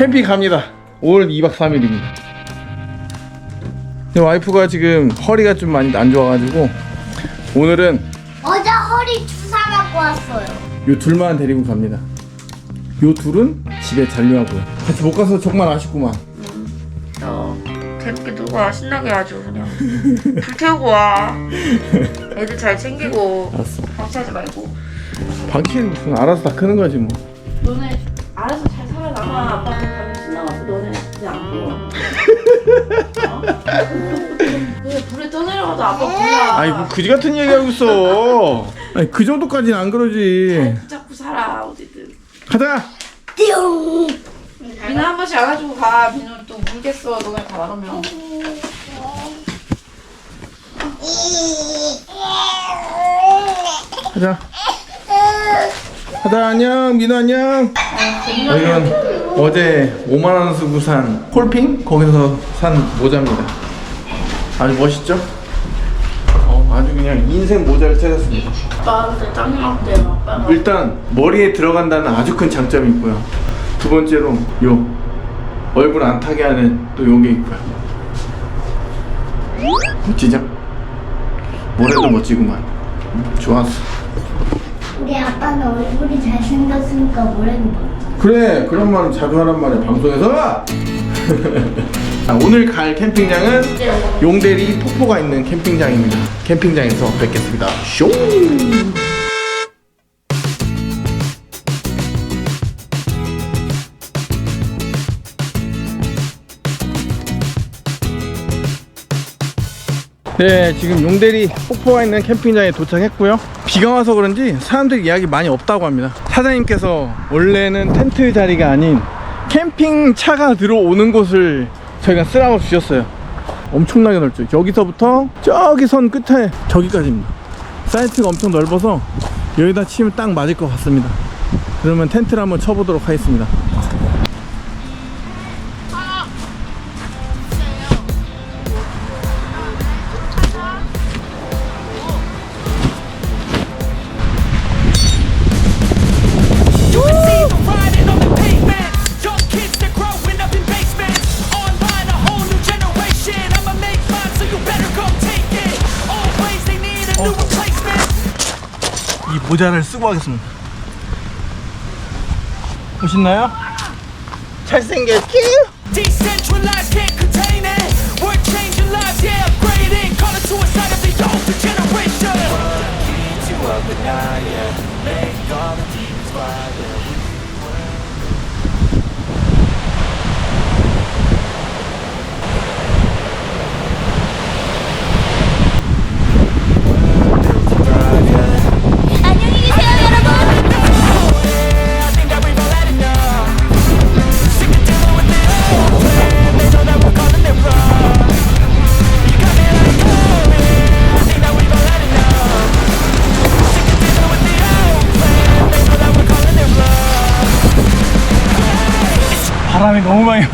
자, 캠핑 갑니다. 5월 2박 3일입니다. 와이프가 지금 허리가 좀 많이 안 좋아가지고 오늘은 어제 허리 주사 맞고 왔어요. 요 둘만 데리고 갑니다. 요 둘은 집에 잔류하고요. 같이 못 가서 정말 아쉽구만. 어, 재밌게 놀고 와 신나게 아주 그냥 불 태우고 와 애들 잘 챙기고 알았어. 방치하지 말고 방치는 무슨 알아서 다 크는 거지 뭐. 너네 알아서 잘 살아남아 아빠 왜 불에 떠내려가도 아빠 몰라 아이 뭐 그지 같은 얘기 하고 있어. 아니 그 정도까지는 안 그러지. 붙잡고 살아 어디든 가자. 띠용. 비누 한 번씩 안아주고 가 비누 또 물겠어 너네 가 나가면 가자. 가자 안녕 민호 안녕. 이건 어제 5만 원 쓰고 산 콜핑 거기서 산 모자입니다. 아주 멋있죠? 어, 아주 그냥 인생 모자를 찾았습니다. 아빠한테 아빠가 일단 머리에 들어간다는 아주 큰 장점이 있고요. 두 번째로 요 얼굴 안 타게 하는 또 요게 있고요. 멋지죠? 뭐래도 멋지구만. 음, 좋았어. 우리 아빠는 얼굴이 잘생겼으니까 뭐래도 뭐. 그래 그런 말 자주 하란 말이야 방송에서. 자, 오늘 갈 캠핑장은 용대리 폭포가 있는 캠핑장입니다. 캠핑장에서 뵙겠습니다. 쇼 네, 지금 용대리 폭포가 있는 캠핑장에 도착했고요. 비가 와서 그런지 사람들이 예약이 많이 없다고 합니다. 사장님께서 원래는 텐트 자리가 아닌 캠핑 차가 들어오는 곳을 저희가 쓰라고 주셨어요. 엄청나게 넓죠. 여기서부터 저기 선 끝에 저기까지입니다. 사이트가 엄청 넓어서 여기다 치면 딱 맞을 것 같습니다. 그러면 텐트를 한번 쳐보도록 하겠습니다. 모자를 쓰고 하겠습니다. 보시나요? 잘생겼지?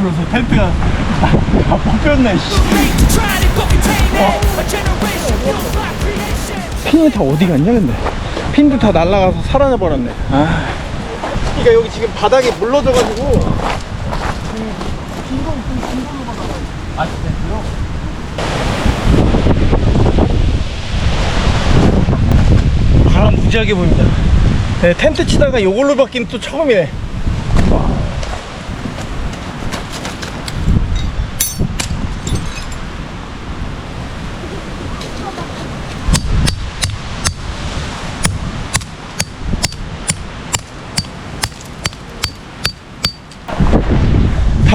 불어서 텐트가 다 뽑혔네. 씨. Creation. 핀이 다 어디 갔냐 근데? 핀도 다 날아가서 사라져 버렸네. 아. 그러니까 여기 지금 바닥에 물러져 가지고. 아 진짜요? 바람 무지하게 보입니다. 네, 텐트 치다가 요걸로 바뀐 또 처음이네.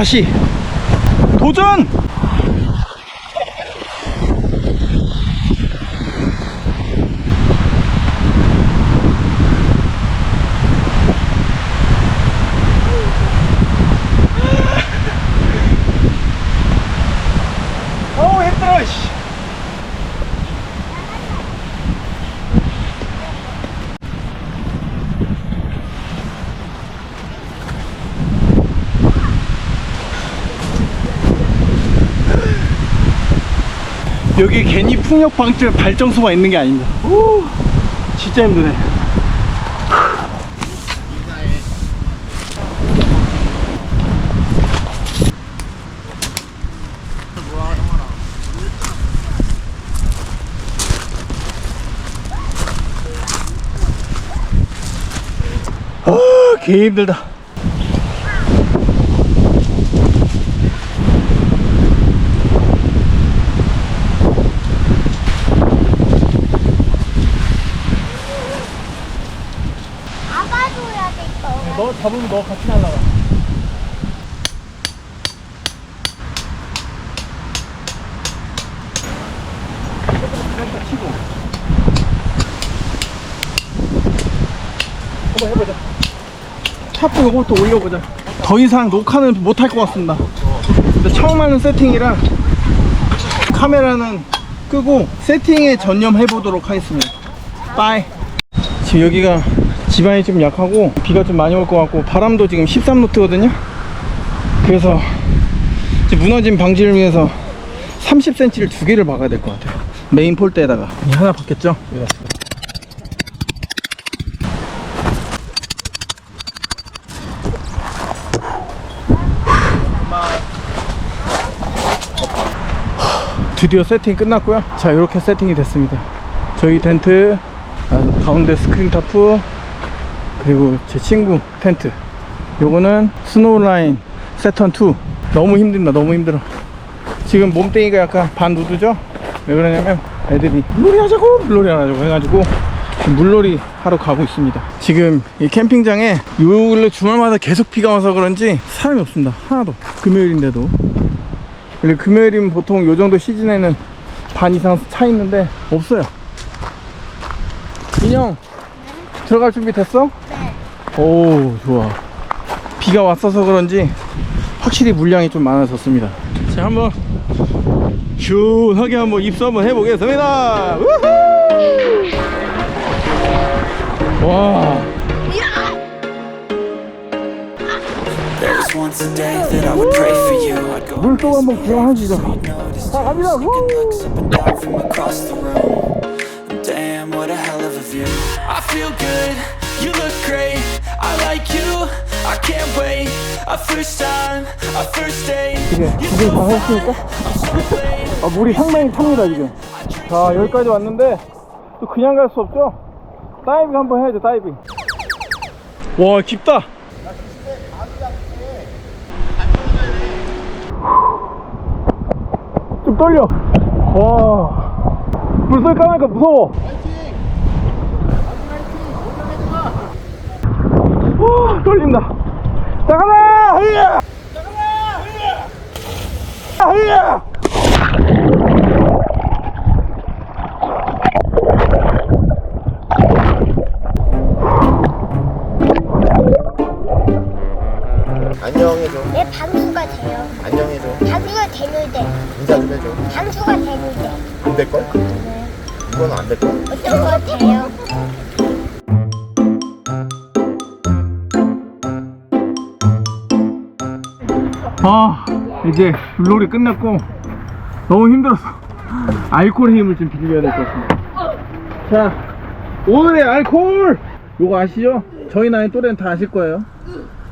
다시 도전! 여기 괜히 풍력 방지 발전소가 있는 게 아닙니다. 오, 진짜 힘드네. 아, 개 힘들다. 잡으면 너 같이 날라가. 살짝 치고. 한번 해보자. 차프 요것도 올려보자. 더 이상 녹화는 못할 것 같습니다. 근데 처음 하는 세팅이라 카메라는 끄고 세팅에 전념해 보도록 하겠습니다. 빠이. 지금 여기가 지반이 좀 약하고 비가 좀 많이 올 것 같고 바람도 지금 13노트거든요. 그래서 이제 무너짐 방지를 위해서 30cm를 두 개를 박아야 될 것 같아요. 메인 폴대에다가. 이 하나 박겠죠? 예. 드디어 세팅 끝났고요. 자 이렇게 세팅이 됐습니다. 저희 텐트 아, 가운데 스크린 타프 그리고 제 친구 텐트. 요거는 스노우라인 세턴 2 너무 힘듭니다. 너무 힘들어. 지금 몸뚱이가 약간 반 누드죠? 왜 그러냐면 애들이 물놀이 하자고? 물놀이 하자고 해가지고 물놀이 하러 가고 있습니다. 지금 이 캠핑장에 요 근래 주말마다 계속 비가 와서 그런지 사람이 없습니다. 하나도. 금요일인데도. 원래 금요일이면 보통 요 정도 시즌에는 반 이상 차 있는데 없어요. 인형 들어갈 준비 됐어? 네. 오 좋아. 비가 왔어서 그런지 확실히 물량이 좀 많아졌습니다. 자 한번 시원하게 한번 입수 한번 해보겠습니다. 우후! 와. 물속 한번 구경하시죠. 자 갑니다. 우! 지금 so 다 fine, 했으니까 I'm so late. 아, 물이 상당히 찹니다 지금 자 여기까지 왔는데 또 그냥 갈 수 없죠 다이빙 한번 해야죠 다이빙 와 깊다 좀 떨려 와 물속 까니까 무서워 와 떨린다 자 가자 흐야 흐야 안녕해줘 내 방수가 돼요. 안녕해줘 방수가 되는데. 인사 좀 해줘 방수가 되는데. 안 될걸? 이건 안 될걸? 어떤 거 같아요? 아 이제 물놀이 끝났고 너무 힘들어서 알코올의 힘을 좀 빌려야 될 것 같습니다. 자 오늘의 알코올! 요거 아시죠? 저희 나이 또래는 다 아실 거예요.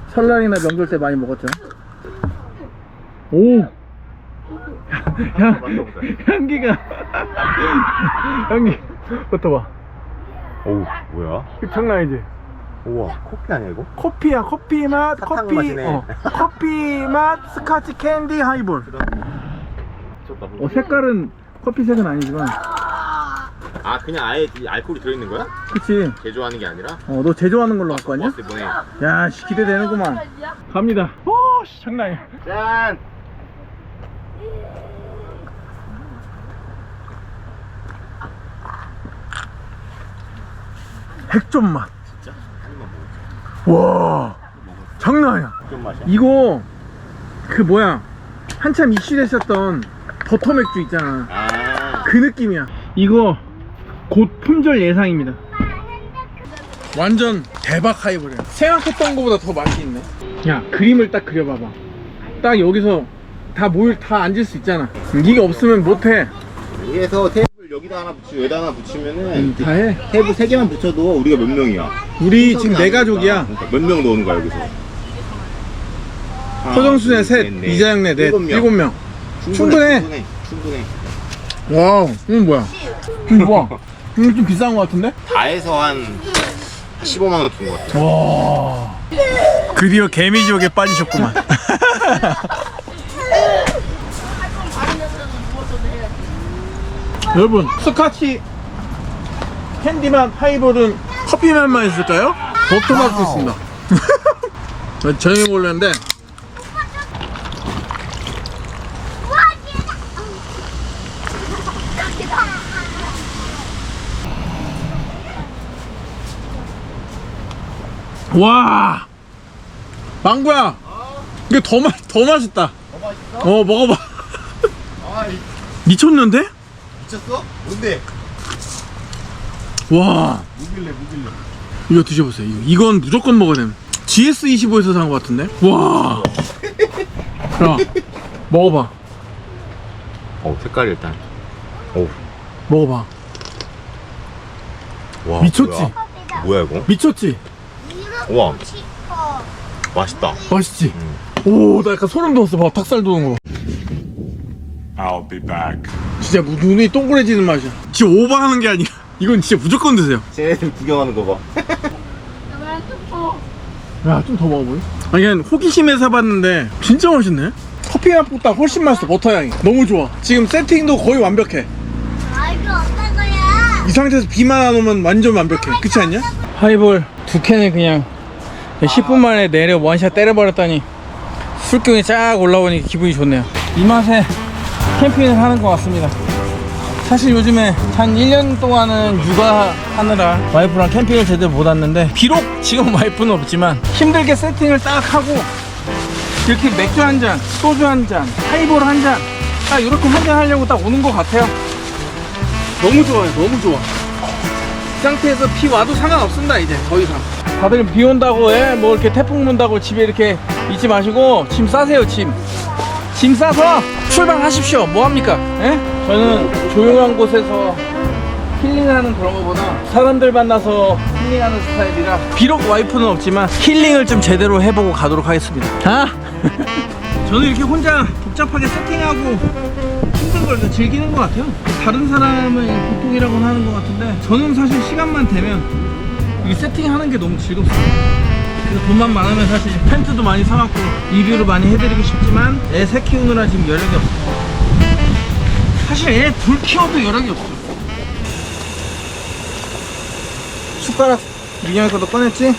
설날이나 명절 때 많이 먹었죠? 오! 향, 향기가 향기. 맡아봐. 어우 뭐야? 장난 아니지? 우와 커피 아니야 이거? 커피야 커피 맛 사탕 커피 맛이네. 어, 커피 맛 스카치 캔디 하이볼 미쳤다 어, 색깔은 커피 색은 아니지만 아 그냥 아예 이 알코올이 들어있는 거야? 그치 제조하는 게 아니라? 어, 너 제조하는 걸로 갖고 왔냐? 버스 보내 야, 씨, 기대되는구만. 갑니다. 오, 씨, 장난 아니야. 짠! 핵좀 맛. 와, 장난 아니야. 맛이야? 이거, 그 뭐야. 한참 이슈됐었던 버터 맥주 있잖아. 아 그 느낌이야. 이거 곧 품절 예상입니다. 완전 대박 하이볼이야. 생각했던 것보다 더 맛이 있네. 야, 그림을 딱 그려봐봐. 딱 여기서 다 모일 다 앉을 수 있잖아. 이게 없으면 못해. 위에서 테이블 여기다 하나 붙이고 여기다 하나 붙이면은 음, 다 해. 테이블 세 개만 붙여도 우리가 몇 명이야? 우리 지금 네 가족이야. 그러니까 몇 명 넣는 거야 여기서? 하나, 서정순의 둘, 셋, 넷, 넷. 이자영 네, 넷, 일곱 명. 일곱 명. 충분해 충분해. 충분해 와우, 이건 뭐야? 이거 뭐야? 이거 좀 비싼 거 같은데? 다 해서 한 15만 원 준 것 같아. 와. 드디어 개미지옥에 빠지셨구만. 여러분, 스카치 캔디맛 하이볼은 커피 맛만 있을까요? 버터 맛도 있습니다. 저녁에 먹으려는데 와! 망고야! 이게 더, 맛, 더 맛있다. 어? 먹어봐. 미쳤는데? 미쳤어? 뭔데? 와 무길래 무길래. 이거 드셔보세요 이거. 이건 무조건 먹어야 돼 GS25에서 산 것 같은데 와 야, 먹어봐 어 색깔 일단. 오. 먹어봐 와. 미쳤지? 뭐야, 뭐야 이거? 미쳤지? 우와 싶어. 맛있다. 맛있지? 오 나 약간 소름 돋았어 봐 닭살 돋는 거 I'll be back. 진짜 무- 눈이 동그래지는 맛이야 진짜 오버하는 게 아니라 이건 진짜 무조건 드세요 쟤네들 구경하는 거 봐. 야, 좀 더 먹어보니? 아니, 그냥 호기심에 사봤는데, 진짜 맛있네? 커피 맛보다 훨씬 맛있어, 버터 향이. 너무 좋아. 지금 세팅도 거의 완벽해. 아 이거 어떤 거야? 이 상태에서 비만 안 오면 완전 완벽해. 그렇지 않냐? 하이볼 두 캔을 그냥 10분 만에 내려 원샷 때려버렸더니 술병이 쫙 올라오니 기분이 좋네요. 이 맛에 캠핑을 하는 것 같습니다. 사실 요즘에 한 1년 동안은 육아하느라 와이프랑 캠핑을 제대로 못 왔는데 비록 지금 와이프는 없지만 힘들게 세팅을 딱 하고 이렇게 맥주 한 잔, 소주 한 잔, 하이볼 한 잔, 딱 이렇게 한잔 하려고 딱 오는 것 같아요. 너무 좋아요, 너무 좋아. 이 상태에서 비 와도 상관없습니다, 이제 더 이상. 다들 비 온다고, 예, 뭐 이렇게 태풍 분다고 집에 이렇게 있지 마시고 짐 싸세요, 짐. 짐 싸서 출발하십시오. 뭐 합니까? 예? 저는 조용한 곳에서 힐링하는 그런 거보다 사람들 만나서 힐링하는 스타일이라 비록 와이프는 없지만 힐링을 좀 제대로 해보고 가도록 하겠습니다. 아? 저는 이렇게 혼자 복잡하게 세팅하고 힘든 걸 더 즐기는 것 같아요. 다른 사람은 보통이라고는 하는 것 같은데 저는 사실 시간만 되면 이 세팅하는 게 너무 즐겁습니다. 돈만 많으면 사실 텐트도 많이 사갖고 리뷰를 많이 해드리고 싶지만 애 새 키우느라 지금 여력이 없어요. 사실 애 둘 키워도 여력이 없어. 숟가락 민영이 것도 꺼냈지?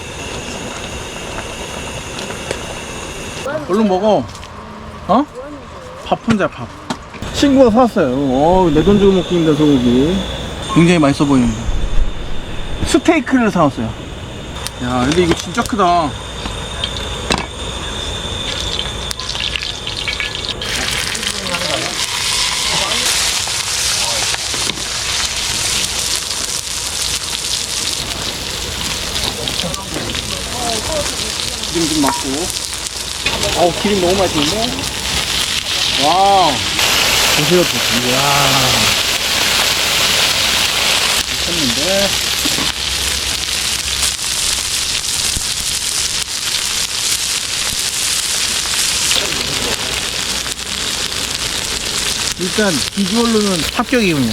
얼른 먹어. 어? 밥 혼자 밥. 친구가 사왔어요. 어, 내 돈 주고 먹고 있는 소고기. 굉장히 맛있어 보이는데. 스테이크를 사왔어요. 야, 근데 이거 진짜 크다. 기름 좀 맞고. 어우, 기름 너무 맛있는데? 와우. 보세요, 보세요. 이야. 미쳤는데? 일단 비주얼로는 합격이군요.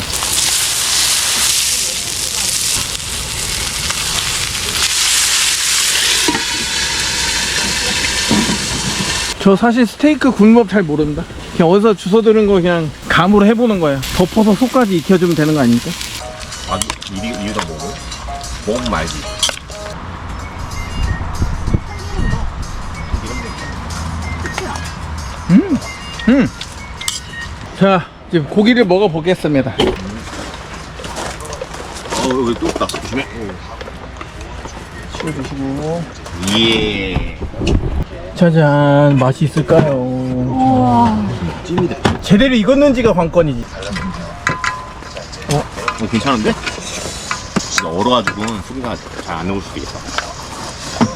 저 사실 스테이크 구는 법 잘 모릅니다. 그냥 어디서 주워 들은 거 그냥 감으로 해보는 거예요. 덮어서 속까지 익혀주면 되는 거 아닙니까? 아 이리 이리다 먹어? 먹으면 알지. 음. 자, 지금 고기를 먹어보겠습니다. 어 여기 또 있다. 조심해. 치워주시고. 예. 짜잔, 맛이 있을까요? 찐이다. 제대로 익었는지가 관건이지. 어 괜찮은데? 진짜 얼어가지고 소리가 잘 안 나올 수도 있겠다.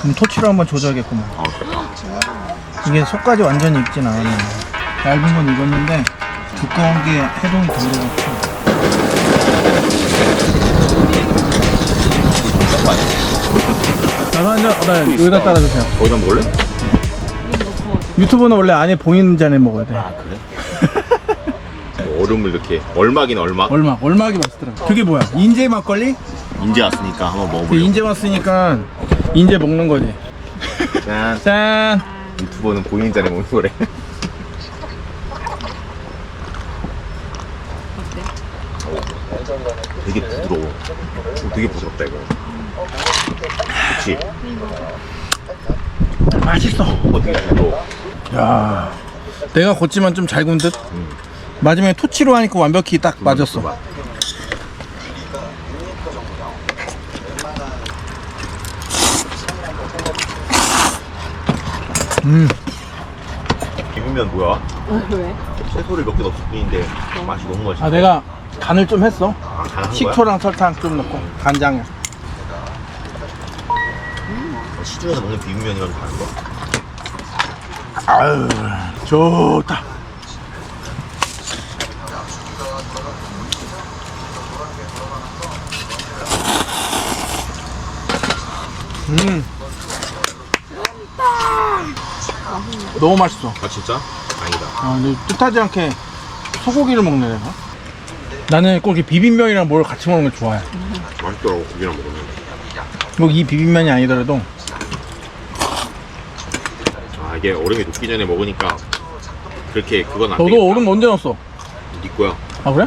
그럼 토치로 한번 조져야겠구만. 아 이게 속까지 완전히 익진 않았네. 얇은 건 익었는데 두꺼운 게 해동이 덜. 나도 한잔, 나 여기다 따라주세요. 거기다 먹을래? 유튜브는 원래 안에 보이는 잔에 먹어야 돼. 아 그래? 얼음을 이렇게 얼마긴 얼마? 얼마, 얼마게 맛있더라고. 그게 뭐야? 인제 막걸리? 인제 왔으니까 한번 먹어보려고. 인제 왔으니까 인제 먹는 거지. 짠. 짠. 유튜버는 보이는 자리에 먹는 거래. 되게 부드러워. 어, 되게 부드럽다 이거. 그치? 맛있어. 어, 되게 부드러워. 야, 내가 걷지만 좀 잘 군 듯. 마지막에 토치로 하니까 완벽히 딱 맞았어. 음, 비빔면 뭐야? 왜? 채소를 몇 개 넣었을 뿐인데 맛이 너무 맛있어. 아 내가 간을 좀 했어. 아, 간한 거야? 식초랑 설탕 좀 넣고 간장에. 어, 시중에서 먹는 비빔면이랑 다른 거? 아유, 좋다. 음. 너무 맛있어. 아 진짜? 다행이다. 아, 근데 뜻하지 않게 소고기를 먹네, 내가. 나는 꼭 이렇게 비빔면이랑 뭘 같이 먹는 걸 좋아해. 맛있더라고 고기랑 먹으면. 뭐 이 비빔면이 아니더라도. 아 이게 얼음이 녹기 전에 먹으니까 그렇게 그건 안 너도 되겠다. 얼음 언제 넣었어? 네 거야. 아, 그래?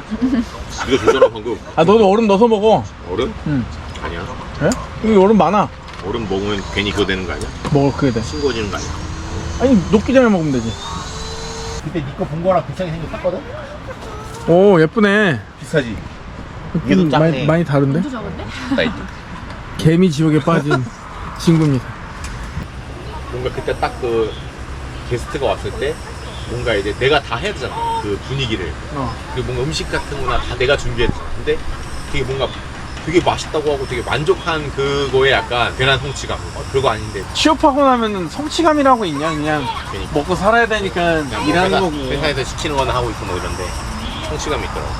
이거 주더라 방금. 아, 너도 얼음 넣어서 먹어. 얼음? 응. 아니야. 그래? 여기 얼음 많아. 얼음 먹으면 괜히 그거 되는 거 아니야? 먹을 그게 돼. 싱거워지는 거 아니야? 아니, 녹기 전에 먹으면 되지. 그때 니거 본 거랑 비슷하게 생겼었거든? 오, 예쁘네. 비슷하지? 이게 더 음, 작네. 많이, 많이 다른데? 나 있지. 개미 지옥에 빠진 친구입니다. 뭔가 그때 딱 그 게스트가 왔을 때 뭔가 이제 내가 다 해야 되잖아. 그 분위기를. 어. 그리고 뭔가 음식 같은 거나 다 내가 준비했잖아. 근데 되게 뭔가 되게 맛있다고 하고 되게 만족한 그거에 약간 괜한 성취감. 어, 별거 아닌데. 취업하고 나면은 성취감이라고 있냐? 그냥 그러니까. 먹고 살아야 되니까 그냥 뭐 일하는 회사, 거고. 회사에서 시키는 거나 하고 있고 뭐 이런데 성취감이 있더라고.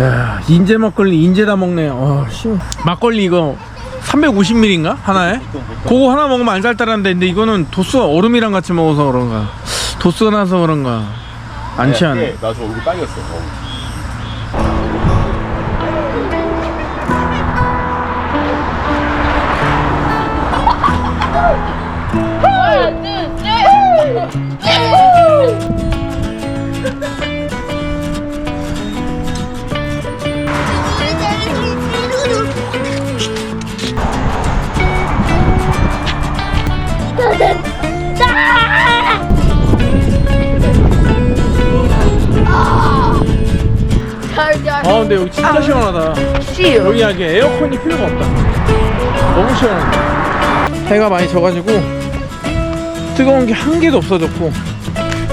야, 인제 막걸리 인제 다 먹네. 어, 씨. 막걸리 이거 350ml인가? 하나에? 그거 하나 먹으면 안 살따라는데 근데 이거는 도수가 얼음이랑 같이 먹어서 그런가. 도수가 나서 그런가. 안 취하네. 나저 얼굴 빨개졌어. 어. 시원하다. 해가 많이 져가지고 뜨거운 게 한 개도 없어졌고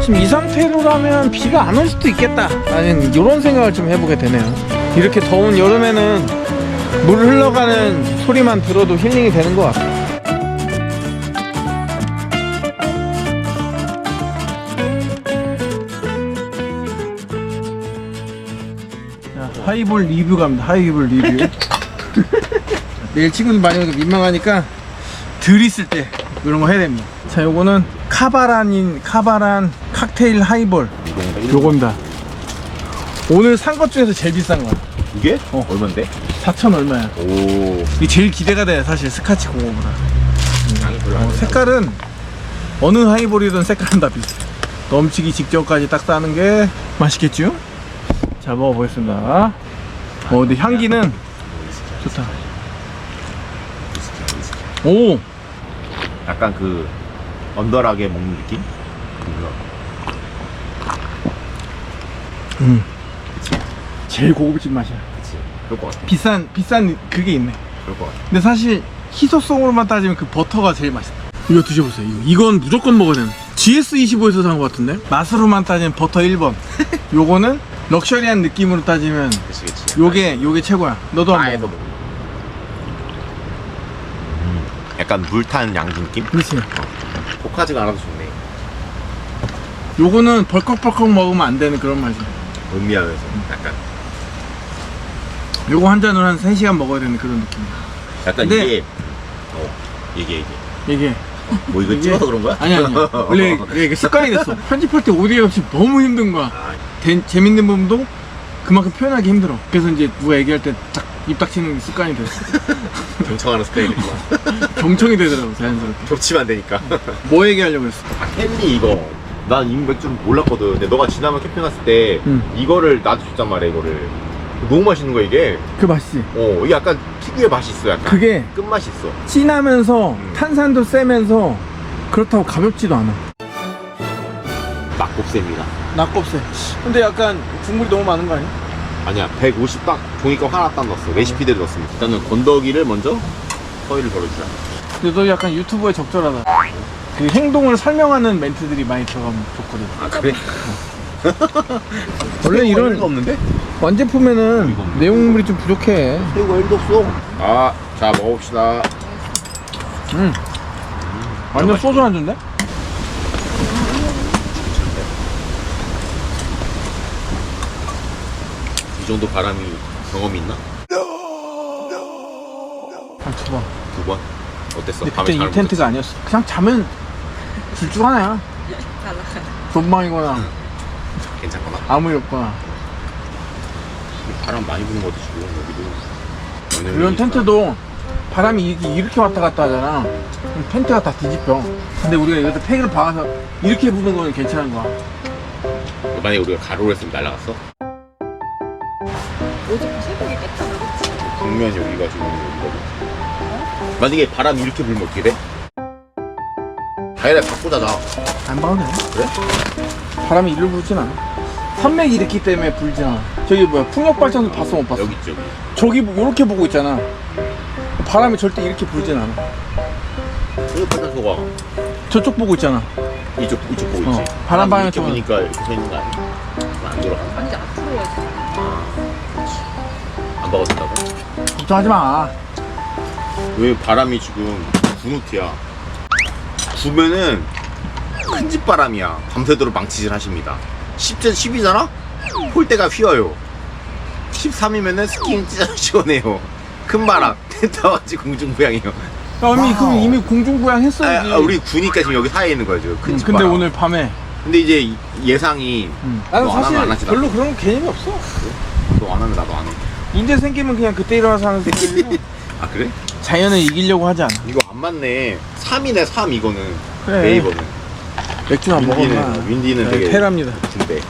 지금 이 상태로라면 비가 안 올 수도 있겠다. 라는 이런 생각을 좀 해보게 되네요. 이렇게 더운 여름에는 물 흘러가는 소리만 들어도 힐링이 되는 것 같아. 자, 하이볼 리뷰 갑니다. 하이볼 리뷰. 내일 친구들 많이 오니까 민망하니까 들 있을 때 이런 거 해야 됩니다. 자, 요거는 카바란인 카바란 칵테일 하이볼. 요겁니다. 오늘 산 것 중에서 제일 비싼 거야. 이게? 어. 얼만데? 4천 얼마야. 오. 이게 제일 기대가 돼, 사실 스카치 그거보다. 양이 별로 안 어, 돼. 색깔은 어느 하이볼이든 색깔은 다 비슷해. 넘치기 직전까지 딱 따는 게 맛있겠죠? 자, 먹어보겠습니다. 어, 근데 향기는 좋다. 오! 약간 그 언더락에 먹는 느낌? 음. 제일 고급진 맛이야. 그치. 그럴 것 같아. 비싼, 비싼 그게 있네. 그럴 것 같아. 근데 사실 희소성으로만 따지면 그 버터가 제일 맛있다. 이거 드셔보세요. 이거. 이건 무조건 먹어야 되는. GS25에서 산 것 같은데? 맛으로만 따지면 버터 1번. 요거는 럭셔리한 느낌으로 따지면 그치, 그치. 요게 요게 최고야. 너도 한번 먹어. 먹는 거. 음, 약간 물탄 양주 느낌? 그렇지. 독하지가 않아서 좋네. 요거는 벌컥벌컥 먹으면 안 되는 그런 맛이야. 음미하면서 약간 요거 한 잔을 한 3시간 먹어야 되는 그런 느낌이야. 약간 근데- 이게 어 이게 이게 이게 뭐 이거 이게- 찍어서 그런 거야? 아니 아니야. 원래 이게 습관이 됐어. 편집할 때 오디오 없이 너무 힘든 거야. 된- 재밌는 부분도 그만큼 표현하기 힘들어. 그래서 이제 누가 얘기할 때 딱 입 닥치는 습관이 됐어. 경청하는 스타일이구나. 경청이 되더라고 자연스럽게. 겹치면 안 되니까. 뭐 얘기하려고 했어? 아, 캔디 이거. 난 이 맥주를 몰랐거든. 근데 너가 지난번 캠핑 갔을 때 응. 이거를 나한테 줬단 말이야, 이거를. 너무 맛있는 거야, 이게. 그 맛이지. 어, 이게 약간 특유의 맛이 있어, 약간. 그게 끝맛이 있어. 진하면서 음. 탄산도 세면서 그렇다고 가볍지도 않아. 막곱새입니다. 낙곱새. 근데 약간 국물이 너무 많은 거 아니야? 아니야, 150딱 하나 딱 넣었어. 레시피대로 넣었습니다. 일단은 건더기를 먼저 서위를 덜어주자. 근데 너 약간 유튜브에 적절하다. 그 행동을 설명하는 멘트들이 많이 들어가면 좋거든. 아, 그래? 원래 이런 없는데? 완제품에는. 내용물이 좀 부족해. 새우가 1도 없어. 아, 자, 먹어봅시다. 음. 완전 소주 안주인데? 이 정도 바람이 경험이 있나? 한두 번. 두 번? 어땠어? 근데 밤에 그때 잘이 텐트가 아니었어. 그냥 자면 둘중 하나야. 잤- 괜찮구나. 아무 일 없거나. 바람 많이 부는 거지 지금 여기도. 이런 텐트도 바람이 이렇게, 이렇게 왔다 갔다 하잖아. 그럼 텐트가 다 뒤집혀. 근데 우리가 여기다 팩을 박아서 이렇게 부는 거는 괜찮은 거야. 만약에 우리가 가로로 했으면 날라갔어? 깼잖아 그치? 정면이 여기가 지금 여기거든. 만약에 바람이 이렇게 불면 어떻게 돼? 다이라 갖고 자자. 안 박아도 돼. 그래? 바람이 이리로 불진 않아. 산맥이 이렇기 때문에 불진 않아. 저기 뭐야, 풍력발전소 봤어, 못 봤어? 여기 있지 여기. 저기 뭐 이렇게 보고 있잖아. 바람이 절대 이렇게 불진 않아. 풍력발전소가 저쪽 보고 있잖아. 이쪽 이쪽 보고 있지. 어, 바람 방향 이렇게 쪽은- 보니까 이렇게 서 있는 거 아니야? 안 돌아. 아니지 앞으로 와야지 안 박아준다고? 걱정하지 마. 왜 바람이 지금 9노트야? 9면은 큰 집 바람이야. 밤새도록 망치질 하십니다. 10전 10이잖아? 폴대가 휘어요. 13이면은 스키ing 찢어 시원해요. 큰 바람. 텐트 와가지고 공중부양이에요. 야, 이미, 그럼 이미 공중부양 했어야지. 아, 아, 우리 구니까 지금 여기 사이에 있는 거야 지금 큰 응, 집 근데 바람. 오늘 밤에. 근데 이제 이- 예상이 응. 나는 너안 사실 하면 안 하지, 별로 그런 개념이 없어. 너안 하면 나도 안 해. 인제 생기면 그냥 그때 일어나서 하는 새끼지. 아 그래? 자연을 이기려고 하지 않아. 이거 안 맞네. 3이네 3 이거는. 그래. 네이버는. 맥주나. 윈디는 윈디는 되게 테라입니다. 군대.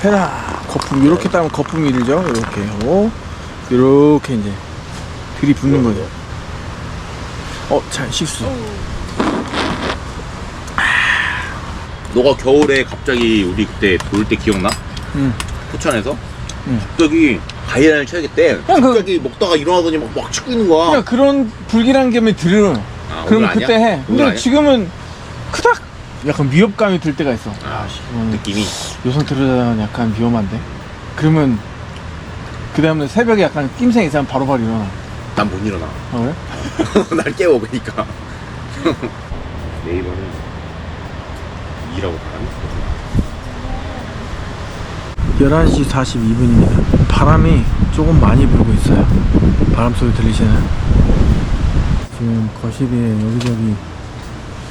테라. 거품. 이렇게 따면 거품이 일죠. 이렇게 하고. 이렇게 이제 들이붓는 거죠. 어, 자, 식수. 너가 겨울에 갑자기 우리 그때 돌 때 기억나? 응. 포천에서? 응. 갑자기 가이라를 쳐야겠대. 그냥 그- 갑자기 먹다가 일어나더니 막, 막 치고 있는 거야. 그냥 그런 불길한 감이 들어. 아, 그럼 오늘 아니야? 그때 해. 오늘 근데 아니야? 지금은 크닥! 약간 위협감이 들 때가 있어. 아, 이거는 느낌이. 요선 들으다가 약간 위험한데? 그러면 그 다음에 새벽에 약간 낌새 이상 바로바로 일어나. 난 못 일어나. 어, 그래? 날 깨워 그러니까. 네이버는 2라고 바람이 11시 42분입니다. 바람이 조금 많이 불고 있어요. 바람 소리 들리시나요? 지금 거실에 여기저기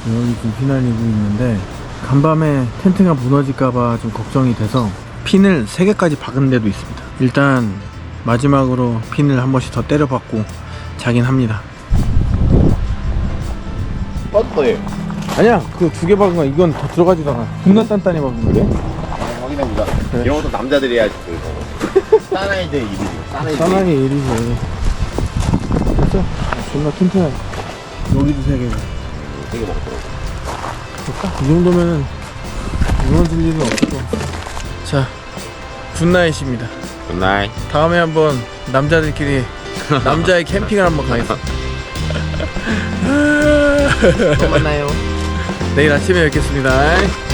여기 좀 휘날리고 있는데 간밤에 텐트가 무너질까봐 좀 걱정이 돼서 핀을 3개까지 박은 데도 있습니다. 일단 마지막으로 핀을 한 번씩 더 때려박고 자긴 합니다. 뻗어요. 아니야 그 두 개 박은 거 이건 더 들어가지도 않아. 존나 단단히 박은 거래. 확인해보자. 이런 것도 남자들이 해야지. 싼아이들 일이지. 싼아이들. 사나이 일이지. 됐어? 존나 튼튼해. 여기도 세 개. 되게 먹더라고. 볼까? 이 정도면은 무너질 일은 없을 것 같아. 자, 굿나잇입니다. 굿나잇. 다음에 한번 남자들끼리 남자의 캠핑을 한번 가겠습니다. 또 만나요. 내일 아침에 뵙겠습니다.